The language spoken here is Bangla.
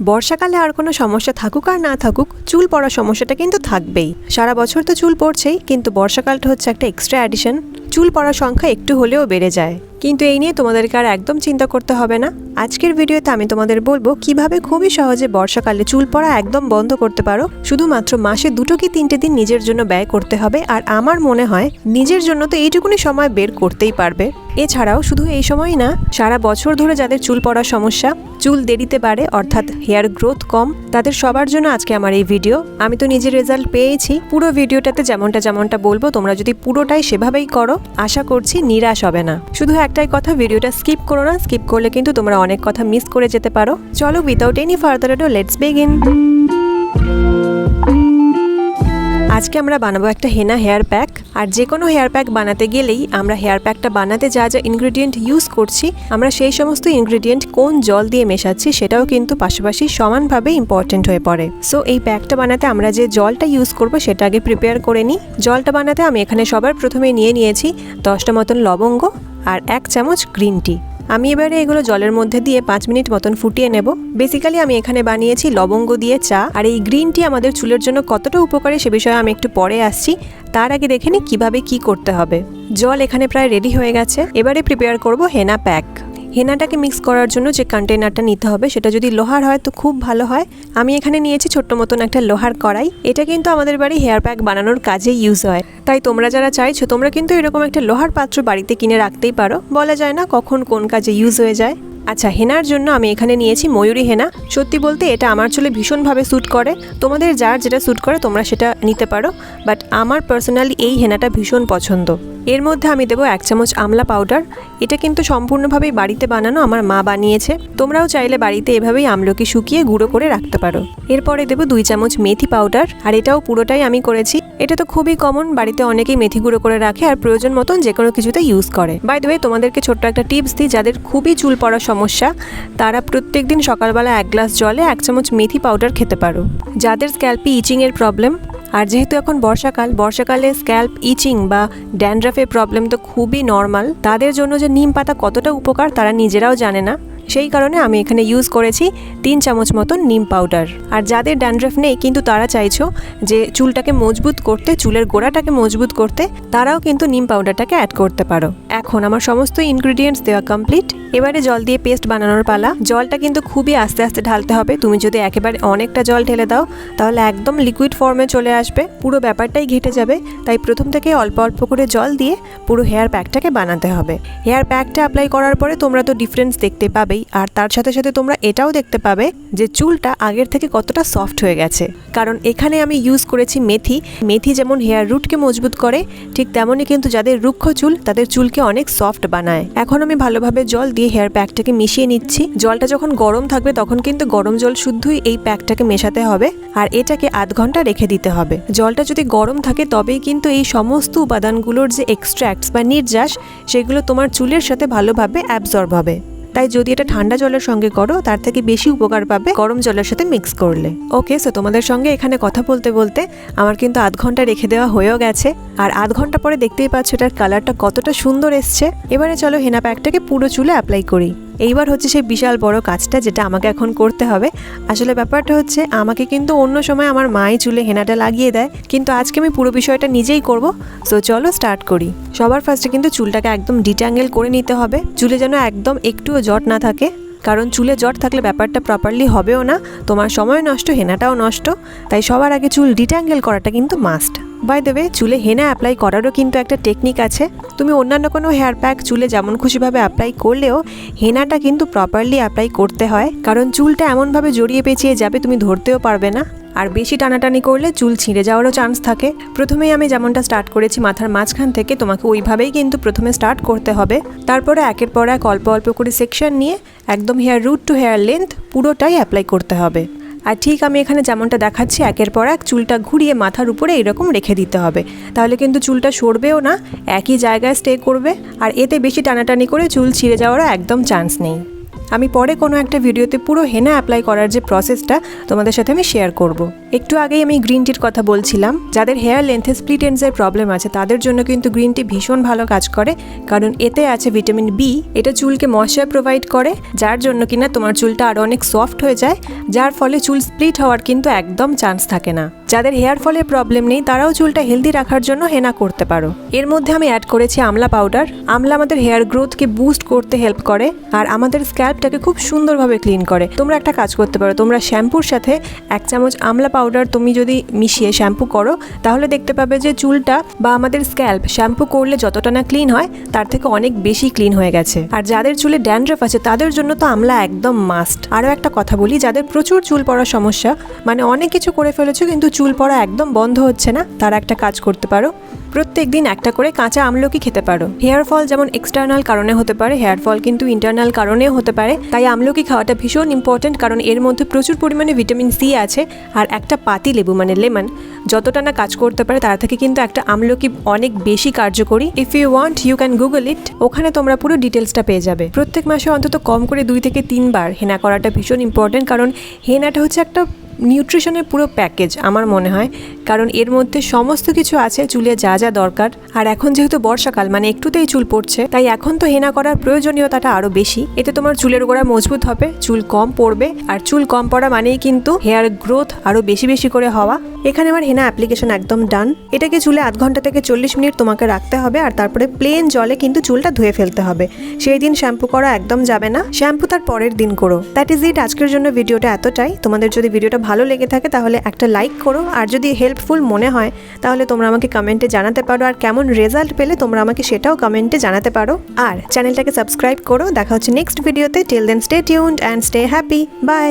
বর্ষাকালে আর কোনো সমস্যা থাকুক আর না থাকুক, চুল পড়ার সমস্যাটা কিন্তু থাকবেই। সারা বছর তো চুল পড়ছেই, কিন্তু বর্ষাকালটা হচ্ছে একটা এক্সট্রা অ্যাডিশন চুল পড়ার সংখ্যা একটু হলেও বেড়ে যায়। কিন্তু এই নিয়ে তোমাদেরকে আর একদম চিন্তা করতে হবে না। আজকের ভিডিওতে আমি তোমাদের বলব, কীভাবে খুবই সহজে বর্ষাকালে চুল পড়া একদম বন্ধ করতে পারো? শুধুমাত্র মাসে দুটো কি তিনটে দিন নিজের জন্য ব্যয় করতে হবে? আর আমার মনে হয়, নিজের জন্য তো এইটুকুনি সময় বের করতেই পারবে। এছাড়াও শুধু এই সময় না, সারা বছর ধরে যাদের চুল পড়ার সমস্যা, চুল দেরিতে বাড়ে, অর্থাৎ হেয়ার গ্রোথ কম, তাদের সবার জন্য আজকে আমার এই ভিডিও আমি তো নিজের রেজাল্ট পেয়েছি, পুরো ভিডিওটাতে যেমনটা যেমনটা বলব, তোমরা যদি পুরোটাই সেভাবেই করো, আশা করছি নিরাশ হবে না। শুধু একটাই কথা ভিডিওটা স্কিপ করো না স্কিপ করলে কিন্তু তোমরা অনেক কথা মিস করে যেতে পারো। চলো without any further let's begin আজকে আমরা বানাবো একটা হেনা হেয়ার প্যাক, আর যে কোনো হেয়ার প্যাক বানাতে গেলেই আমরা হেয়ার প্যাকটা বানাতে যা যা ইনগ্রেডিয়েন্ট ইউজ করছি, আমরা সেই সমস্ত ইনগ্রেডিয়েন্ট কোন জল দিয়ে মেশাচ্ছি সেটাও কিন্তু পাশাপাশি সমানভাবে ইম্পর্টেন্ট হয়ে পড়ে। সো এই প্যাকটা বানাতে আমরা যে জলটা ইউজ করব সেটা আগে প্রিপেয়ার করে নিই। জলটা বানাতে আমি এখানে সবার প্রথমে নিয়ে নিয়েছি দশটা মতন লবঙ্গ আর এক চামচ গ্রিন টি আমি এবারে এগুলো জলের মধ্যে দিয়ে পাঁচ মিনিট মতন ফুটিয়ে নেব। বেসিক্যালি আমি এখানে বানিয়েছি লবঙ্গ দিয়ে চা, আর এই গ্রিন টি আমাদের চুলের জন্য কতটা উপকারী সে বিষয়ে আমি একটু পরে আসছি। তার আগে দেখে নিই কীভাবে কী করতে হবে। জল এখানে প্রায় রেডি হয়ে গেছে। এবারে প্রিপেয়ার করব হেনা প্যাক হেনাটাকে মিক্স করার জন্য যে কন্টেনারটা নিতে হবে, সেটা যদি লোহার হয় তো খুব ভালো হয়। আমি এখানে নিয়েছি ছোট্ট মতন একটা লোহার কড়াই। এটা কিন্তু আমাদের বাড়ি হেয়ার প্যাক বানানোর কাজে ইউজ হয়। তাই তোমরা যারা চাইছো, তোমরা কিন্তু এরকম একটা লোহার পাত্র বাড়িতে কিনে রাখতেই পারো। বলা যায় না কখন কোন কাজে ইউজ হয়ে যায়। আচ্ছা হেনার জন্য আমি এখানে নিয়েছি ময়ূরী হেনা। সত্যি বলতে এটা আমার চুলে ভীষণভাবে স্যুট করে। তোমাদের যার যেটা স্যুট করে, তোমরা সেটা নিতে পারো। বাট আমার পার্সোনালি এই হেনাটা ভীষণ পছন্দ। এর মধ্যে আমি দেবো এক চামচ আমলা পাউডার। এটা কিন্তু সম্পূর্ণভাবেই বাড়িতে বানানো আমার মা বানিয়েছে। তোমরাও চাইলে বাড়িতে এভাবেই আমলকি শুকিয়ে গুঁড়ো করে রাখতে পারো। এরপরে দেবো দুই চামচ মেথি পাউডার, আর এটাও পুরোটাই আমি করেছি। এটা তো খুবই কমন বাড়িতে অনেকেই মেথি গুঁড়ো করে রাখে আর প্রয়োজন মতন যে কোনো কিছুতে ইউজ করে। বাই ওয়ে তোমাদেরকে ছোট্ট একটা টিপস দিই, যাদের খুবই চুল পড়ার সমস্যা, তারা প্রত্যেক দিন সকালবেলা এক গ্লাস জলে এক চামচ মেথি পাউডার খেতে পারো। যাদের স্ক্যাল্পি ইচিংয়ের প্রবলেম আর যেহেতু এখন বর্ষাকাল, বর্ষাকালে স্ক্যাল্প ইচিং বা ড্যান্ড্রাফের প্রবলেম তো খুবই নর্মাল। তাদের জন্য যে নিম পাতা কতটা উপকার তারা নিজেরাও জানে না। সেই কারণে আমি এখানে ইউজ করেছি তিন চামচ মতন নিম পাউডার আর যাদের ড্যান্ড্রাফ নেই, কিন্তু তারা চাইছো যে চুলটাকে মজবুত করতে, চুলের গোড়াটাকে মজবুত করতে, তারাও কিন্তু নিম পাউডারটাকে অ্যাড করতে পারো। এখন আমার সমস্ত ইনগ্রিডিয়েন্টস দেওয়া কমপ্লিট এবারে জল দিয়ে পেস্ট বানানোর পালা। জলটা কিন্তু খুবই আস্তে আস্তে ঢালতে হবে। তুমি যদি একেবারে অনেকটা জল ঢেলে দাও, তাহলে একদম লিকুইড ফর্মে চলে আসবে। পুরো ব্যাপারটাই ঘেটে যাবে। তাই প্রথম থেকে অল্প অল্প করে জল দিয়ে পুরো হেয়ার প্যাকটাকে বানাতে হবে। হেয়ার প্যাকটা অ্যাপ্লাই করার পরে তোমরা তো ডিফারেন্স দেখতে পাবেই আর তার সাথে সাথে তোমরা এটাও দেখতে পাবে যে চুলটা আগের থেকে কতটা সফট হয়ে গেছে। কারণ এখানে আমি ইউজ করেছি মেথি। মেথি যেমন হেয়ার রুটকে মজবুত করে, ঠিক তেমনই কিন্তু যাদের রুক্ষ চুল, তাদের চুলকে অনেক সফট বানায়। এখন আমি ভালোভাবে জল দিয়ে হেয়ার প্যাকটাকে মিশিয়ে নিচ্ছি। জলটা যখন গরম থাকবে, তখন কিন্তু গরম জল শুদ্ধই এই প্যাকটাকে মেশাতে হবে। আর এটাকে আধ ঘণ্টা রেখে দিতে হবে। জলটা যদি গরম থাকে, তবেই কিন্তু এই সমস্ত উপাদানগুলোর যে এক্সট্র্যাক্টস বা নির্যাস, সেগুলো তোমার চুলের সাথে ভালোভাবে অ্যাবজর্ব হবে। তাই যদি এটা ঠান্ডা জলের সঙ্গে করো, তার থেকে বেশি উপকার পাবে গরম জলের সাথে মিক্স করলে। ওকে সো তোমাদের সঙ্গে এখানে কথা বলতে বলতে আমার কিন্তু আধ ঘণ্টা রেখে দেওয়া হয়েও গেছে। আর আধ ঘণ্টা পরে দেখতেই পাচ্ছ এটার কালারটা কতটা সুন্দর এসছে। এবারে চলো হেনা প্যাকটাকে পুরো চুলে অ্যাপ্লাই করি। এইবার হচ্ছে সেই বিশাল বড় কাজটা যেটা আমাকে এখন করতে হবে। আসলে ব্যাপারটা হচ্ছে আমাকে কিন্তু অন্য সময় আমার মাই চুলে হেনাটা লাগিয়ে দেয়। কিন্তু আজকে আমি পুরো বিষয়টা নিজেই করব। সো চলো স্টার্ট করি। সবার ফার্স্টে কিন্তু চুলটাকে একদম ডিট্যাঙ্গেল করে নিতে হবে। চুলে যেন একদম একটুও জট না থাকে। কারণ চুলে জট থাকলে ব্যাপারটা প্রপারলি হবেও না। তোমার সময় নষ্ট, হেনাটাও নষ্ট। তাই সবার আগে চুল ডিট্যাঙ্গেল করাটা কিন্তু মাস্ট বাই দেবে চুলে হেনা অ্যাপ্লাই করারও কিন্তু একটা টেকনিক আছে। তুমি অন্যান্য কোনো হেয়ার প্যাক চুলে যেমন খুশিভাবে অ্যাপ্লাই করলেও হেনাটা কিন্তু প্রপারলি অ্যাপ্লাই করতে হয়। কারণ চুলটা এমনভাবে জড়িয়ে পেঁচিয়ে যাবে তুমি ধরতেও পারবে না। আর বেশি টানাটানি করলে চুল ছিঁড়ে যাওয়ারও চান্স থাকে। প্রথমেই আমি যেমনটা স্টার্ট করেছি মাথার মাঝখান থেকে, তোমাকে ওইভাবেই কিন্তু প্রথমে স্টার্ট করতে হবে। তারপরে একের পর এক অল্প অল্প করে সেকশন নিয়ে একদম hair root to hair length পুরোটাই অ্যাপ্লাই করতে হবে। আর ঠিক আমি এখানে যেমনটা দেখাচ্ছি, একের পর এক চুলটা ঘুরিয়ে মাথার উপরে এরকম রেখে দিতে হবে। তাহলে কিন্তু চুলটা সরবেও না, একই জায়গায় স্টে করবে। আর এতে বেশি টানাটানি করে চুল ছিঁড়ে যাওয়ারও একদম চান্স নেই। আমি পরে কোনো একটা ভিডিওতে পুরো হেনা অ্যাপ্লাই করার যে প্রসেসটা তোমাদের সাথে আমি শেয়ার করব। একটু আগেই আমি গ্রিন টির কথা বলছিলাম, যাদের হেয়ার লেন্থে স্প্লিট এন্ডসের প্রবলেম আছে, তাদের জন্য কিন্তু গ্রিন টি ভীষণ ভালো কাজ করে, কারণ এতে আছে ভিটামিন বি এটা চুলকে ময়শ্চার প্রোভাইড করে, যার জন্য কিনা তোমার চুলটা আরও অনেক সফট হয়ে যায়, যার ফলে চুল স্প্লিট হওয়ার কিন্তু একদম চান্স থাকে না। যাদের হেয়ার ফলের প্রবলেম নেই, তারাও চুলটা হেলদি রাখার জন্য হেনা করতে পারো। এর মধ্যে আমি অ্যাড করেছি আমলা পাউডার আমলা আমাদের হেয়ার গ্রোথকে বুস্ট করতে হেল্প করে, আর আমাদের স্ক্যাল্পটাকে খুব সুন্দরভাবে ক্লিন করে। তোমরা একটা কাজ করতে পারো, তোমরা শ্যাম্পুর সাথে এক চামচ আমলা পাউডার তুমি যদি মিশিয়ে শ্যাম্পু করো, তাহলে দেখতে পাবে যে চুলটা বা আমাদের স্ক্যাল্প শ্যাম্পু করলে যতটা না ক্লিন হয়, তার থেকে অনেক বেশি ক্লিন হয়ে গেছে। আর যাদের চুলে ড্যান্ড্রফ আছে, তাদের জন্য তো আমলা একদম মাস্ট আরও একটা কথা বলি, যাদের প্রচুর চুল পড়ার সমস্যা মানে অনেক কিছু করে ফেলেছো, কিন্তু চুল পড়া একদম বন্ধ হচ্ছে না? তারা একটা কাজ করতে পারো। প্রত্যেক দিন একটা করে কাঁচা আমলকি খেতে পারো। হেয়ার ফল যেমন এক্সটার্নাল কারণে হতে পারে, হেয়ার ফল কিন্তু ইন্টারনাল কারণেও হতে পারে। তাই আমলকি খাওয়াটা ভীষণ ইম্পর্টেন্ট কারণ এর মধ্যে প্রচুর পরিমাণে ভিটামিন সি আছে আর একটা পাতি লেবু মানে লেমন। যতটা না কাজ করতে পারে, তার থেকে কিন্তু একটা আমলকি অনেক বেশি কার্যকরী। If you want you can Google it ওখানে তোমরা পুরো ডিটেলসটা পেয়ে যাবে। প্রত্যেক মাসে অন্তত কম করে দুই থেকে তিনবার হেনা করাটা ভীষণ ইম্পর্টেন্ট কারণ হেনাটা হচ্ছে একটা নিউট্রিশনের পুরো প্যাকেজ আমার মনে হয়, কারণ এর মধ্যে সমস্ত কিছু আছে, চুলে যা যা দরকার। আর এখন যেহেতু বর্ষাকাল মানে একটুতেই চুল পড়ছে, তাই এখন তো হেনা করার প্রয়োজনীয়তাটা আরও বেশি। এতে তোমার চুলের গোড়া মজবুত হবে, চুল কম পড়বে, আর চুল কম পড়া মানেই কিন্তু হেয়ার গ্রোথ আরও বেশি বেশি করে হওয়া। এখানে আমার হেনা অ্যাপ্লিকেশন একদম ডান এটাকে চুলে আধ ঘণ্টা থেকে চল্লিশ মিনিট তোমাকে রাখতে হবে, আর তারপরে প্লেন জলে কিন্তু চুলটা ধুয়ে ফেলতে হবে। সেই দিন শ্যাম্পু করা একদম যাবে না। শ্যাম্পু তার পরের দিন করো। দ্যাট ইজ ইট আজকের জন্য ভিডিওটা এতটাই। তোমাদের যদি ভিডিওটা ভালো লেগে থাকে তাহলে একটা লাইক করো। আর যদি হেল্পফুল মনে হয়, তাহলে তোমরা আমাকে কমেন্টে জানাতে পারো। আর কেমন রেজাল্ট পেলে তোমরা আমাকে সেটাও কমেন্টে জানাতে পারো। আর চ্যানেলটাকে সাবস্ক্রাইব করো। দেখা হচ্ছে নেক্সট ভিডিওতে till then stay tuned and stay happy bye